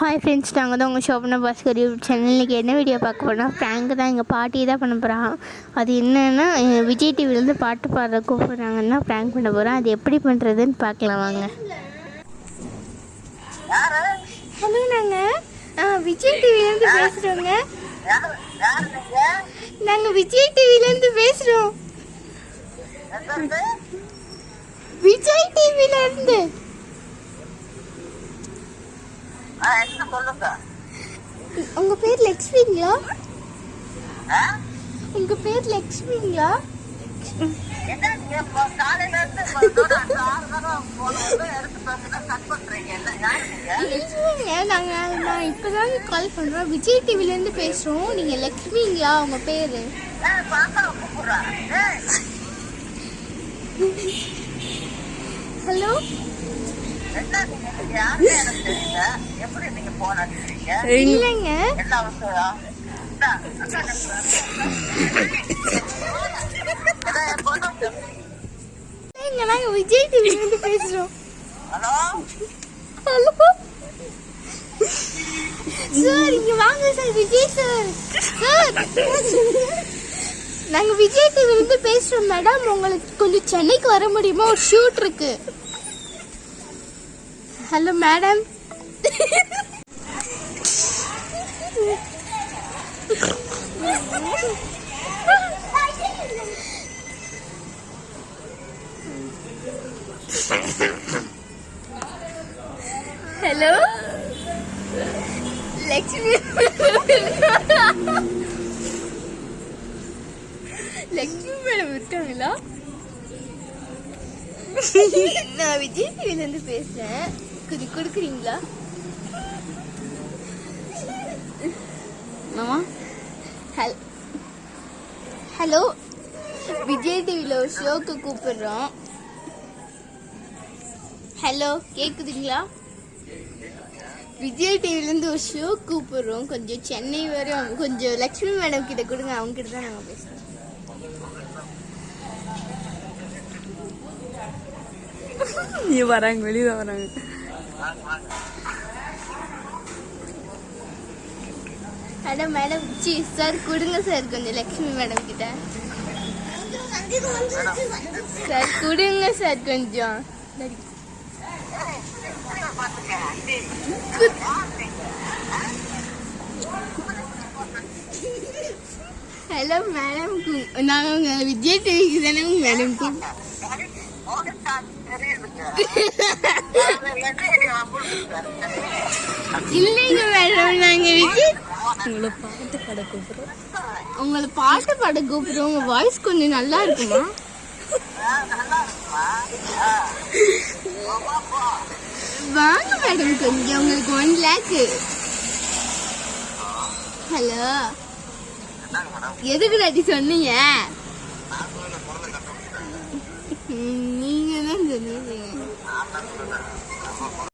Hi friends நாங்கள் தான் உங்கள் ஷோபனா பாஸ்கர் யூடியூப் சேனலுக்கு என்ன வீடியோ பார்க்க போனால் ஃப்ராங்க் தான் எங்கள் பாட்டி தான் பண்ண போகிறான் அது என்னென்னா விஜய் டிவிலேருந்து பாட்டு பாடுற கூப்பிட்றாங்கன்னா ஃப்ராங்க் பண்ண போகிறோம் அது எப்படி பண்ணுறதுன்னு பார்க்கலாம் வாங்க. ஹலோ நாங்கள் விஜய் டிவிலேருந்து பேசுகிறோங்க நாங்கள் விஜய் டிவிலேருந்து பேசுகிறோம் விஜய் டிவிலேருந்து என்ன சொல்லுங்க உங்கள் பேர் லக்ஷ்மிங்களா ஆ? உங்கள் பேர் லக்ஷ்மிங்களா என்ன நீங்க இப்போ காலையில இருந்து இப்போ இதோட அந்த ஆறு தடவை போன உடனே எடுத்து பார்த்தீங்கன்னா கட் பண்றீங்க. என்ன யாரு நீங்க? இல்லைங்க நாங்கள் நான் இப்போ தாங்க கால் பண்ணுறோம் விஜய் டிவிலேருந்து பேசுகிறோம் நீங்கள் லக்ஷ்மிங்களா உங்கள் பேர்? ஹலோ? நீங்க நீங்க நீங்க இல்லைங்க. நாங்கள் விஜய் ஹலோ? ஹலோ? சார் இங்கே வாங்க சார் விஜய் சார். சார். நாங்கள் விஜய் டிவிலேருந்து பேசுகிறோம் மேடம். உங்களுக்கு கொஞ்சம் சென்னைக்கு வர முடியுமா? ஒரு ஷூட் இருக்கு. Hello madam hello Lakshmi Lakshmi madam இருக்காங்களா நான் விஜய் டிவிலேருந்து பேசுகிறேன் கொஞ்சம் கொடுக்குறீங்களா? மாமா? ஹல் ஹலோ? விஜய் டிவியில் ஒரு ஷோக்கு கூப்பிடுறோம். ஹலோ கேட்குதுங்களா விஜய் டிவிலேருந்து ஒரு ஷோ கூப்பிடுறோம். கொஞ்சம் சென்னை வரும் கொஞ்சம் லக்ஷ்மி மேடம் கிட்ட கொடுங்க. அவங்க கிட்ட தான் நாங்கள் பேசுகிறோம் நீ வராங்க வெளியில வராங்க. ஹலோ மேடம் ஜி சார் கொடுங்க சார் கொஞ்சம் லக்ஷ்மி மேடம் கிட்ட. சார் கொடுங்க சார் கொஞ்சம். ஹலோ மேடம் நாங்கள் விஜய் டிவிக்கு தானே மேடம் இல்லைங்க மேடம் நாங்கள் விஜய் உங்களை பாட்டு பாட கூப்பிடுறோம். உங்களை பாட்டு பாட கூப்பிடுறோம். உங்க வாய்ஸ் கொஞ்சம் நல்லா இருக்குமா? வாங்க மேடம் கொஞ்சம் உங்களுக்கு ஒன் லேக்கு ஹலோ எதுக்கு டாடி சொன்னீங்க? ம், நீங்க தான் சொன்னீங்க